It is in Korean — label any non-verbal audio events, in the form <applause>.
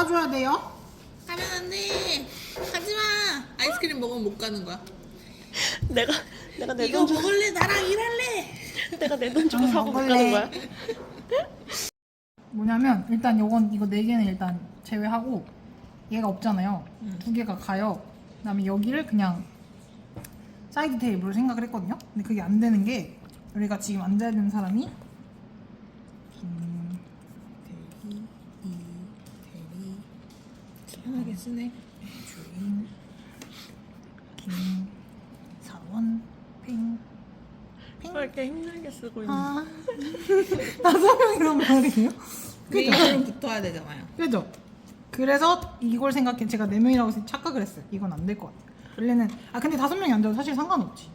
가줘야 돼요. 가면 안 돼. 가지 마. 아이스크림 먹으면 못 가는 거야. 내가 내가 내 이거 돈 주고 먹을래? 나랑 일할래? 내가 내 돈 주고 사고 못 먹을래. 가는 거야. <laughs> 뭐냐면 일단 요건 이거 네 개는 일단 제외하고 얘가 없잖아요. 음. 두 개가 가요. 그다음에 여기를 그냥 사이드 테이블로 생각을 했거든요. 근데 그게 안 되는 게 우리가 지금 앉아야 되는 사람이 편하게 쓰네. 주인 김 사원 팽 팽. 왜 이렇게 힘들게 쓰고 있는 아 다섯 <laughs> 명이란 말이에요? 그 이름 붙어야 되잖아요. 그죠? 그래서 이걸 생각해 제가 네 명이라고 착각을 했어요. 이건 안 될 것 같아요. 원래는 아 근데 다섯 명이 앉아도 사실 상관없지.